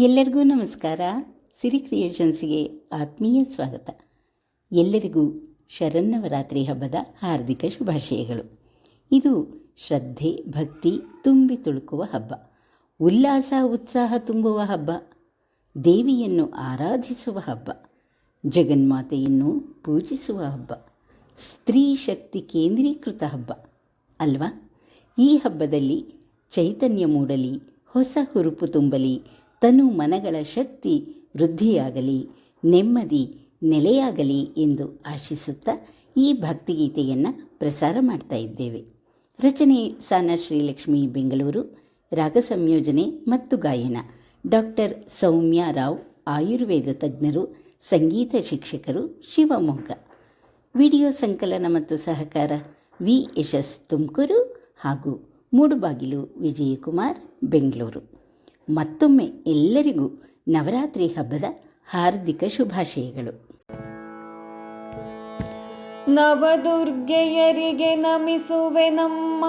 ಎಲ್ಲರಿಗೂ ನಮಸ್ಕಾರ. ಸಿರಿ ಕ್ರಿಯೇಷನ್ಸ್ಗೆ ಆತ್ಮೀಯ ಸ್ವಾಗತ. ಎಲ್ಲರಿಗೂ ಶರನ್ನವರಾತ್ರಿ ಹಬ್ಬದ ಹಾರ್ದಿಕ ಶುಭಾಶಯಗಳು. ಇದು ಶ್ರದ್ಧೆ, ಭಕ್ತಿ, ತುಂಬಿ ತುಳುಕುವ ಹಬ್ಬ. ಉಲ್ಲಾಸ, ಉತ್ಸಾಹ ತುಂಬುವ ಹಬ್ಬ. ದೇವಿಯನ್ನು ಆರಾಧಿಸುವ ಹಬ್ಬ. ಜಗನ್ಮಾತೆಯನ್ನು ಪೂಜಿಸುವ ಹಬ್ಬ. ಸ್ತ್ರೀ ಶಕ್ತಿ ಕೇಂದ್ರೀಕೃತ ಹಬ್ಬ. ಅಲ್ವಾ? ಈ ಹಬ್ಬದಲ್ಲಿ ಚೈತನ್ಯ ಮೂಡಲಿ, ಹೊಸ ಹುರುಪು ತುಂಬಲಿ ತನು ಮನಗಳ ಶಕ್ತಿ ವೃದ್ಧಿಯಾಗಲಿ, ನೆಮ್ಮದಿ ನೆಲೆಯಾಗಲಿ ಎಂದು ಆಶಿಸುತ್ತಾ ಈ ಭಕ್ತಿಗೀತೆಯನ್ನು ಪ್ರಸಾರ ಮಾಡ್ತಾ ಇದ್ದೇವೆ. ರಚನೆ ಸಾನ ಶ್ರೀಲಕ್ಷ್ಮಿ, ಬೆಂಗಳೂರು. ರಾಗ ಸಂಯೋಜನೆ ಮತ್ತು ಗಾಯನ ಡಾಕ್ಟರ್ ಸೌಮ್ಯ ರಾವ್, ಆಯುರ್ವೇದ ತಜ್ಞರು, ಸಂಗೀತ ಶಿಕ್ಷಕರು ಶಿವಮೊಗ್ಗ. ವಿಡಿಯೋ ಸಂಕಲನ ಮತ್ತು ಸಹಕಾರ ವಿ ಯಶಸ್ ತುಮಕೂರು ಹಾಗೂ ಮೂಡುಬಾಗಿಲು ವಿಜಯಕುಮಾರ್, ಬೆಂಗಳೂರು. ಮತ್ತೊಮ್ಮೆ ಎಲ್ಲರಿಗೂ ನವರಾತ್ರಿ ಹಬ್ಬದ ಹಾರ್ದಿಕ ಶುಭಾಶಯಗಳು. ನವದುರ್ಗೆಯರಿಗೆ ನಮಿಸುವೆ ನಮ್ಮ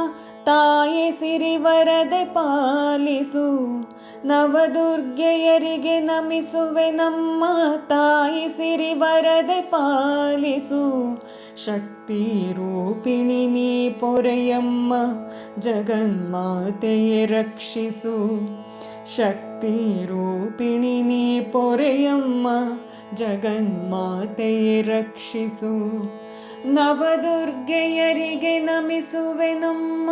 ತಾಯಿ ಸಿರಿವರದೆ ಪಾಲಿಸು. ನವದುರ್ಗೆಯರಿಗೆ ನಮಿಸುವೆ ನಮ್ಮ ತಾಯಿ ಸಿರಿವರದೆ ಪಾಲಿಸು. ಶಕ್ತಿ ರೂಪಿಣಿ ನೀ ಪೊರೆಯಮ್ಮ, ಜಗನ್ಮಾತೆಯೇ ರಕ್ಷಿಸು. ಶಕ್ತಿ ರೂಪಿಣಿ ನೀ ಪೊರೆಯಮ್ಮ ಜಗನ್ಮಾತೆಯೇ ರಕ್ಷಿಸು ನವದುರ್ಗೆಯರಿಗೆ ನಮಿಸುವೆ ನಮ್ಮ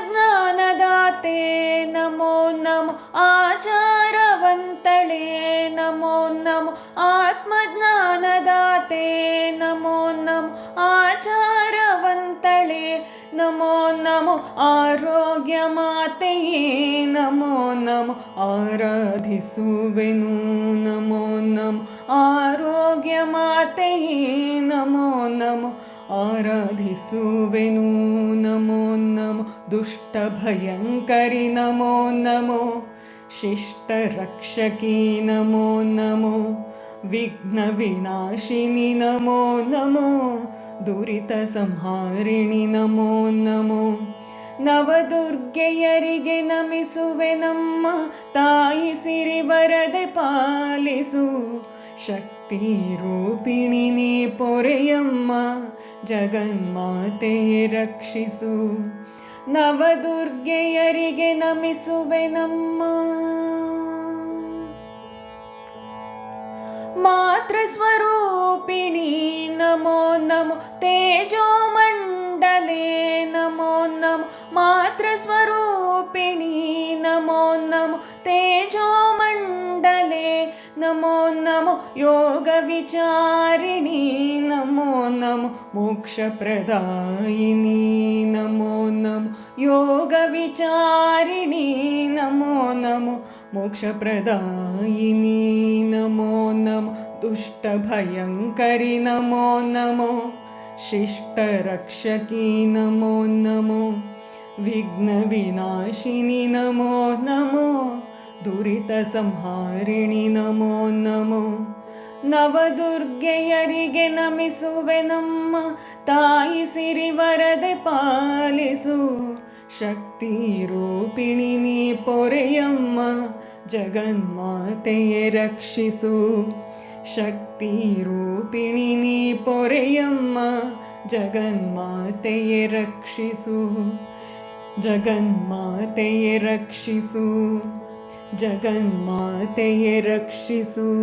ಆತ್ಮಜ್ಞಾನದಾತೆ ನಮೋ ನಮೋ ಆಚಾರವಂತಳೆ ನಮೋ ನಮೋ ಆತ್ಮಜ್ಞಾನದಾತೆ ನಮೋ ನಮೋ ಆಚಾರವಂತಳೆ ನಮೋ आरोग्यमातये नमो नमः आराधिसुवेनु नमो नम् आरोग्य नमो नमः आराधिसुविनो नमो नमः दुष्टभयङ्करि नमो नमो शिष्टरक्षकी नमो नमो विघ्नविनाशिनि नमो नमो दुरितसंहारिणि नमो नमो ವಿನಾಶಿನಿ ನಮೋ ನಮೋ ದುರಿತ ಸಂಹಾರಿಣಿ ನಮೋ ನಮೋ ನವದುರ್ಗೆಯರಿಗೆ ನಮಿಸುವೆ ನಮ್ಮ ತಾಯಿ ಸಿರಿ ಬರದೆ ಪಾಲಿಸು ಶಕ್ತಿ ರೂಪಿಣಿ ನೀ ಪೊರೆಯಮ್ಮ ಜಗನ್ಮಾತೆಯೇ ರಕ್ಷಿಸು ನವದುರ್ಗೆಯರಿಗೆ ನಮಿಸುವೆ ನಮ್ಮ ಮಾತೃ ಸ್ವರೂಪಿಣಿ ನಮೋ ನಮೋ ತೇಜೋ ले नमो नमः। मातृस्वरूपिणी नमो नमो। तेजोमण्डले नमो नमो। योगविचारिणी नमो नमो। मोक्षप्रदायिनी नमो नमो। योगविचारिणी नमो नमो। मोक्षप्रदायिनी नमो नमो। दुष्टभयङ्करि नमो नमो। ಪ್ರದಾಯಿನಿ ನಮೋ ನಮೋ ದುಷ್ಟ ಭಯಂಕರಿ ನಮೋ ನಮೋ ಶಿಷ್ಟ ರಕ್ಷಕಿ ನಮೋ ನಮೋ ವಿಘ್ನ ವಿನಾಶಿನಿ ನಮೋ ನಮೋ ದುರಿತ ಸಂಹಾರಿಣಿ ನಮೋ ನಮೋ ನವದುರ್ಗೆಯರಿಗೆ ನಮಿಸುವೆ ನಮ್ಮ ತಾಯಿ ಸಿರಿ ವರದೆ ಪಾಲಿಸು ಶಕ್ತಿ ರೂಪಿಣಿ ನೀ ಪೊರೆಯಮ್ಮ ಜಗನ್ಮಾತೆಯೇ ರಕ್ಷಿಸು ಶಕ್ತಿ ರೂಪಿಣಿ ನೀ ಪೊರೆಯಮ್ಮ जगन्मातये रक्षिसु। जगन्मातये रक्षिसु। जगन्मातये रक्षिसु।